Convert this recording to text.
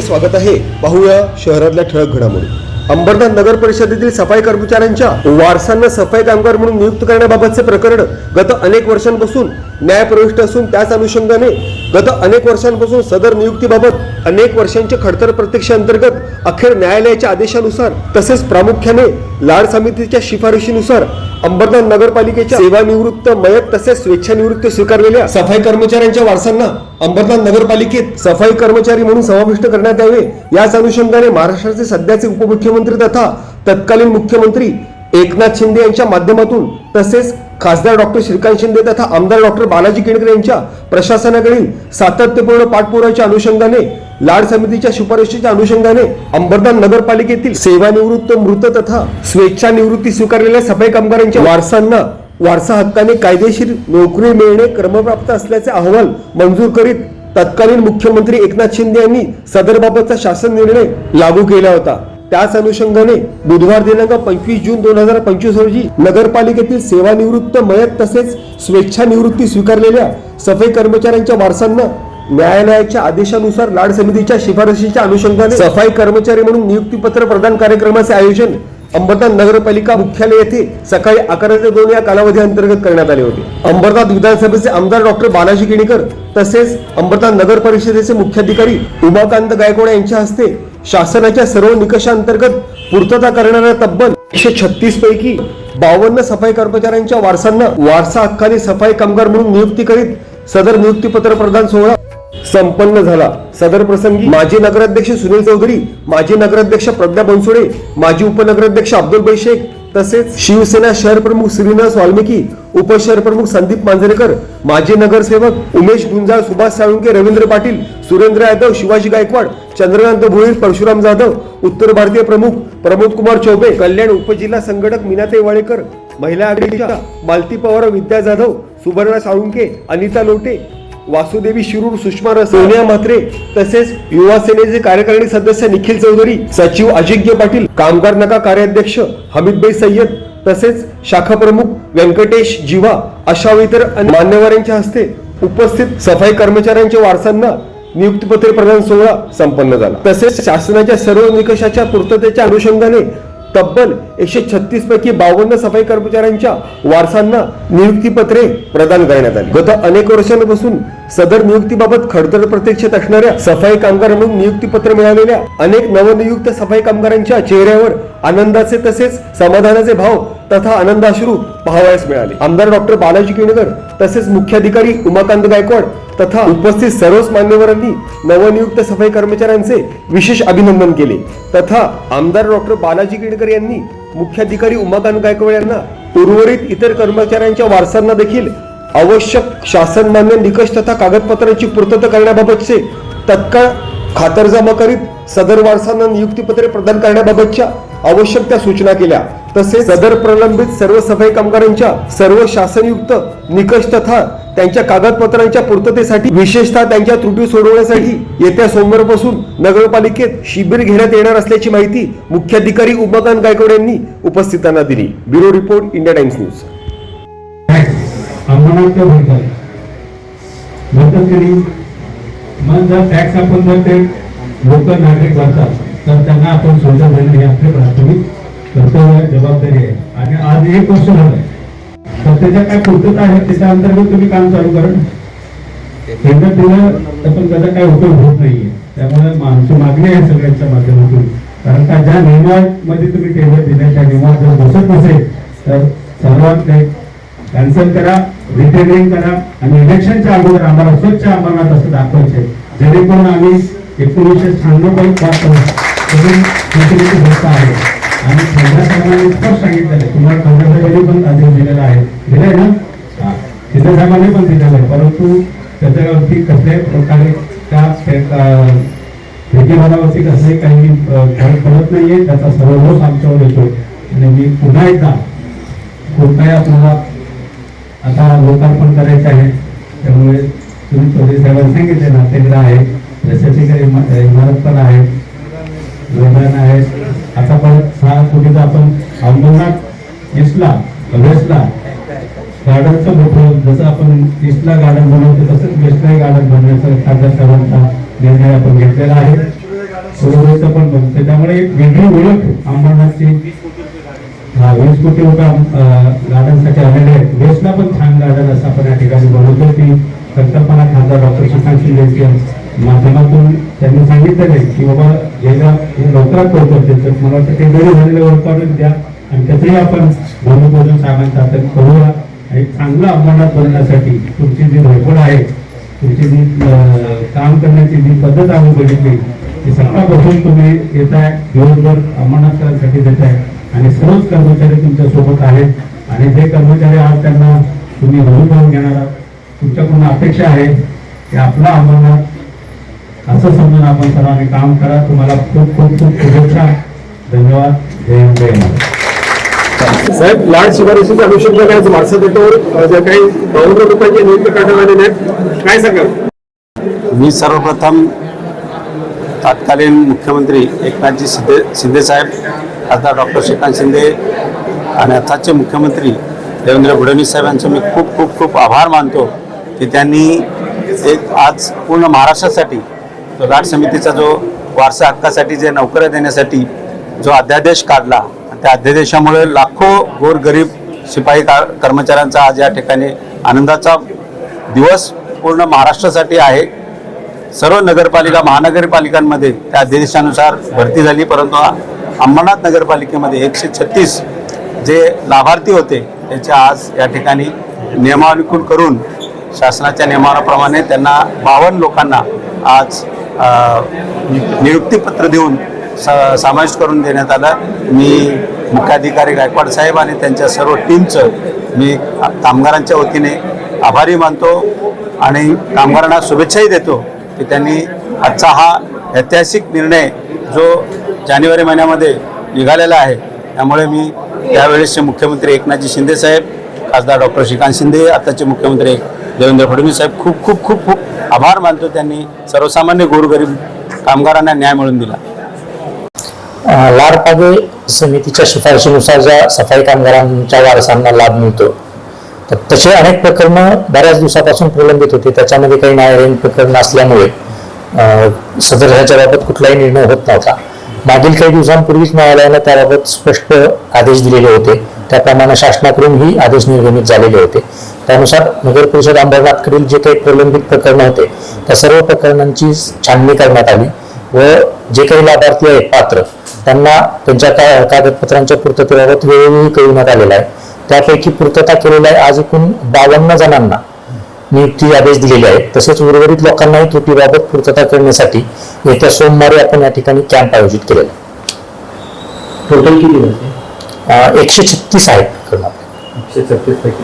आपले स्वागत आहे. पाहूया शहरातल्या ठळक घडामोडी. अंबरनाथ नगर परिषदेतील सफाई कर्मचाऱ्यांच्या वारसांना सफाई कामगार म्हणून नियुक्त करण्याबाबतचे प्रकरण गत अनेक वर्षांपासून न्यायप्रविष्ट असून त्याच अनुषंगाने गत अनेक वर्षांपासून सदर नियुक्तीबाबत अनेक वर्षांच्या खडतर प्रत्यक्षांतर्गत अखेर न्यायालयाच्या आदेशानुसार तसेच प्रामुख्याने लाड समितीच्या शिफारशीनुसार अंबरनाथ नगरपालिकेच्या सेवानिवृत्त मयत तसेच स्वेच्छानिवृत्त स्वीकारलेल्या सफाई कर्मचाऱ्यांच्या वारसांना अंबरनाथ नगरपालिकेत सफाई कर्मचारी म्हणून समाविष्ट करण्यात यावे याच अनुषंगाने महाराष्ट्राचे सध्याचे उपमुख्यमंत्री तथा तत्कालीन मुख्यमंत्री एकनाथ शिंदे यांच्या माध्यमातून तसेच खासदार डॉक्टर श्रीकांत शिंदे तथा आमदार डॉक्टर बालाजी केणकर यांच्या प्रशासनाकडील सातत्यपूर्ण पाठपुराव्याच्या अनुषंगाने लाड समितीच्या शिफारशीच्या अनुषंगाने अंबरदान नगरपालिकेतील सेवानिवृत्त मृत तथा स्वेच्छा निवृत्ती स्वीकारलेल्या सफाई कामगारांच्या वारसांना वारसा हक्काने कायदेशीर नोकरी मिळणे क्रमप्राप्त असल्याचे अहवाल मंजूर करीत तत्कालीन मुख्यमंत्री एकनाथ शिंदे यांनी सदरबाबतचा शासन निर्णय लागू केला होता. त्याच अनुषंगाने बुधवार दिनांक पंचवीस जून दोन हजार पंचवीस रोजी नगरपालिकेतील सेवानिवृत्त मयत तसेच स्वेच्छानिवृत्ती स्वीकारलेल्या सफाई कर्मचाऱ्यांच्या वारसांना न्यायालयाच्या आदेशानुसार लाड समितीच्या शिफारशीच्या अनुषंगाने सफाई कर्मचारी म्हणून नियुक्तीपत्र प्रदान कार्यक्रमाचे आयोजन अंबरनाथ नगरपालिका मुख्यालय येथे सकाळी अकरा ते दोन या कालावधी अंतर्गत करण्यात आले होते. अंबरनाथ विधानसभेचे आमदार डॉक्टर बालाजी केणीकर तसेच अंबरनाथ नगर परिषदेचे मुख्याधिकारी उमाकांत गायकवाड यांच्या हस्ते शासनाच्या सर्व निकषांतर्गत पूर्तता करणाऱ्या तब्बल एकशे छत्तीस पैकी बावन्न सफाई कर्मचाऱ्यांच्या वारसांना वारसा हक्काने सफाई कामगार म्हणून नियुक्ती करीत सदर नियुक्तीपत्र प्रदान सोहळा संपन्न झाला. सदर प्रसंगी माजी नगराध्यक्ष सुनील चौधरी माजी नगराध्यक्ष प्रज्ञा बनसोडे माजी उपनगराध्यक्ष अब्दुल शेख तसेच शिवसेना शहर प्रमुख श्रीनिवास वाल्मिकी उपशहर प्रमुख संदीप मांजरेकर माजी नगरसेवक उमेश गुंजाळ सुभाष साळुंके रवींद्र पाटील सुरेंद्र यादव शिवाजी गायकवाड चंद्रकांत भोईर परशुराम जाधव उत्तर भारतीय प्रमुख प्रमोद कुमार चौबे कल्याण उपजिल्हा संघटक मीनाताई वाळेकर महिला आघाडीच्या मालती पवार विद्या जाधव सुवर्णा साळुंके अनिता लोटे वासुदेवी शिरूर सुषमा सोनिया म्हात्रे तसेच युवा सेनेचे कार्यकारिणी सदस्य निखिल चौधरी सचिव अजिंक्य पाटील कामगार नका कार्याध्यक्ष हमीदभाई सय्यद तसेच शाखा प्रमुख व्यंकटेश जिवा अशा इतर मान्यवरांच्या हस्ते उपस्थित सफाई कर्मचाऱ्यांच्या वारसांना नियुक्तीपत्र प्रदान सोहळा संपन्न झाला. तसेच शासनाच्या सर्व निकषाच्या पूर्ततेच्या अनुषंगाने तब्बल एकशे छत्तीस पैकी बावन्न सफाई कर्मचाऱ्यांच्या वारसांना नियुक्तीपत्रे प्रदान करण्यात आली. गत अनेक वर्षांपासून सदर नियुक्तीबाबत खडतर प्रतीक्षेत असणाऱ्या सफाई कामगार म्हणून नियुक्तीपत्र मिळालेल्या अनेक नवनियुक्त सफाई कामगारांच्या चेहऱ्यावर आनंदाचे तसेच समाधानाचे भाव तथा आनंदाश्रू पाहावयास मिळाले. आमदार डॉक्टर बालाजी केणकर तसेच मुख्याधिकारी उमाकांत गायकवाड तथा उपस्थित सर्वच मान्यवरांनी नवनियुक्त सफाई कर्मचाऱ्यांचे विशेष अभिनंदन केले. तथा आमदार डॉक्टर बालाजी केणकर यांनी मुख्याधिकारी उमाकांत गायकवाड यांना उर्वरित इतर कर्मचाऱ्यांच्या वारसांना देखील आवश्यक शासनमान्य निकष तथा कागदपत्रांची पूर्तता करण्याबाबतचे तत्काळ खातरजमा करीत सदर वारसांना नियुक्तीपत्रे प्रदान करण्याबाबतच्या आवश्यक त्या सूचना केल्या. तसेच सदर प्रलंबित सर्व सफाई कामगारांच्या सर्व शासनयुक्त निकष तथा त्यांच्या कागदपत्रांच्या पूर्ततेसाठी विशेषतः त्यांच्या त्रुटी सोडवण्यासाठी येत्या सोमवारपासून नगरपालिकेत शिबिर घेण्यात येणार असल्याची माहिती मुख्याधिकारी उमाकांत गायकवाड यांनी उपस्थितांना दिली. Bureau report India Times News. आपण जर ते लोक नागरिक भरतात तर त्यांना आपण सुविधा हे आपले प्राथमिक कर्तव्य आहे, जबाबदारी आहे. आणि आज एक वर्ष झालं तर त्याच्या काय पूर्तता आहे त्याच्या अंतर्गत तुम्ही काम चालू करा. एकदा दिलं तर पण त्याचा काय उपयोग होत नाहीये. त्यामुळे आमची मागणी आहे सगळ्यांच्या माध्यमातून. कारण का ज्या नियमामध्ये तुम्ही टेबल दिले त्या नियमात जर बसत नसेल तर सर्वात ते कॅन्सल करा रिटेनिंग करा आणि इलेक्शनच्या अगोदर आम्हाला स्वच्छ अंमलनाथ असं दाखवायचे जेणेकरून आम्ही एकोणीसशे शहाण्णवपासून होत आहे आणि खंडा साहेबांनी स्पष्ट सांगितलेलं आहे. तुम्हाला खंडा पण आदेश दिलेला आहे. दिलाय ना? हा. साहेबांनी पण दिलेलं आहे. परंतु त्याच्यावरती कसल्याही प्रकारे त्या कसंही काही फरक पडत नाहीये. त्याचा सर्व आमच्यावर येतो आणि मी पुन्हा एकदा खूप आपल्याला आता लोकार्पण करायचं आहे. त्यामुळे तुम्ही चौधरी साहेबांनी सांगितले नाट्यगृह आहे. प्रशासकीय इमा- इमारत पण आहे. मैदान आहे. आता पण सहा कोटीचा आपण अंबरनाथ ईस्टला वेस्टला गार्डनचं मोठं जसं आपण ईस्टला गार्डन बनवतो तसंच वेस्टलाही गार्डन बनवण्याचा खासदार साहेबांचा निर्णय आपण घेतलेला आहे. बरोबरीचं पण बनते त्यामुळे एक वेगळी ओळख अंबरनाथची हा वीस कोटी रुपये गार्डनसाठी आलेले आहेत. वेस्टला पण छान गार्डन असं आपण या ठिकाणी बनवतो ती संकल्पना खासदार डॉक्टर सुशांत शिंदे यांच्या माध्यमातून त्यांनी सांगितलेलं आहे की बाबा गेल्या हे लवकरात लवकर तर मला वाटतं ते जरी झालेलं वर्क द्या आणि त्याचंही आपण भूमिपूजन साहेबांचा आता करूया. आणि चांगलं अंमलात बनण्यासाठी तुमची जी धडपड आहे तुमची जी काम करण्याची जी पद्धत आम्ही बघितली ती सकाळपासून तुम्ही येत आहे दिवसभर अंमरनाथकरांसाठी देत आहे आणि सर्वच कर्मचारी तुमच्यासोबत आहेत. आणि जे कर्मचारी आहात त्यांना तुम्ही घरून करून घेणार आहात तुमच्याकडून अपेक्षा आहे की आपला अंमलनाथ असं समजून आपण सर्वांनी काम करा. तुम्हाला खूप खूप खूप शुभेच्छा. धन्यवाद. जय हिंद जय साहेब लाड शिफारशीच्या अनुषंगाने आज माणसं देतो जे काही बावन्न रुपयाचे नियुक्त करण्यात आलेले आहेत काय सांगाल? मी सर्वप्रथम तत्कालीन मुख्यमंत्री एकनाथजी शिंदे शिंदेसाहेब खासदार डॉक्टर श्रीकांत शिंदे आणि आताचे मुख्यमंत्री देवेंद्र फडणवीस साहेब यांचे मी खूप खूप खूप आभार मानतो की त्यांनी एक आज पूर्ण महाराष्ट्रासाठी लाट समितीचा जो वारसा हक्कासाठी जे नोकऱ्या देण्यासाठी जो अध्यादेश काढला त्या अध्यादेशामुळे लाखो गोरगरीब शिपाई का कर्मचाऱ्यांचा आज या ठिकाणी आनंदाचा दिवस पूर्ण महाराष्ट्रासाठी आहे. सर्व नगरपालिका महानगरपालिकांमध्ये त्या अध्यादेशानुसार भरती झाली परंतु अंबरनाथ नगरपालिकेमध्ये एकशे छत्तीस जे लाभार्थी होते त्याच्या आज या ठिकाणी नियमानुकूल करून शासनाच्या नियमाप्रमाणे त्यांना बावन्न लोकांना आज नियुक्तीपत्र देऊन स समाविष्ट करून देण्यात आला. मी मुख्याधिकारी गायकवाड साहेब आणि त्यांच्या सर्व टीमचं मी कामगारांच्या वतीने आभारी मानतो आणि कामगारांना शुभेच्छाही देतो की त्यांनी आजचा हा ऐतिहासिक निर्णय जो जानेवारी महिन्यामध्ये निघालेला आहे त्यामुळे मी त्यावेळेसचे मुख्यमंत्री एकनाथजी शिंदे साहेब खासदार डॉक्टर श्रीकांत शिंदे आताचे मुख्यमंत्री देवेंद्र फडणवीस साहेब खूप खूप खूप खूप आभार मानतो त्यांनी सर्वसामान्य गोरगरीब कामगारांना न्याय मिळून दिला. लाडपागे समितीच्या शिफारशीनुसार ज्या सफाई कामगारांच्या वारसांना लाभ मिळतो तर तसे अनेक प्रकरणं बऱ्याच दिवसापासून प्रलंबित होते. त्याच्यामध्ये काही न्यायालयीन प्रकरण असल्यामुळे सदर ह्याच्या बाबत कुठलाही निर्णय होत नव्हता. मागील काही दिवसांपूर्वीच न्यायालयानं त्याबाबत स्पष्ट आदेश दिलेले होते. त्याप्रमाणे शासनाकडून ही आदेश निर्गमित झालेले होते. त्यानुसार नगर परिषद अंबरनाथकडील जे काही प्रलंबित प्रकरणं होते त्या सर्व प्रकरणांची छाननी करण्यात आली व जे काही लाभार्थी आहेत पात्र त्यांना त्यांच्या काय कागदपत्रांच्या पूर्ततेबाबत वेळोवेळी कळवण्यात आलेला आहे. त्यापैकी पूर्तता केलेला आहे आज एकूण बावन्न जणांना नियुक्ती आदेश दिलेले आहेत. तसेच उर्वरित लोकांनाही त्रुटीबाबत पूर्तता करण्यासाठी येत्या सोमवारी आपण या ठिकाणी कॅम्प आयोजित केलेला आहे. टोटल किती एकशे छत्तीस आहेत. एकशे छत्तीस पैकी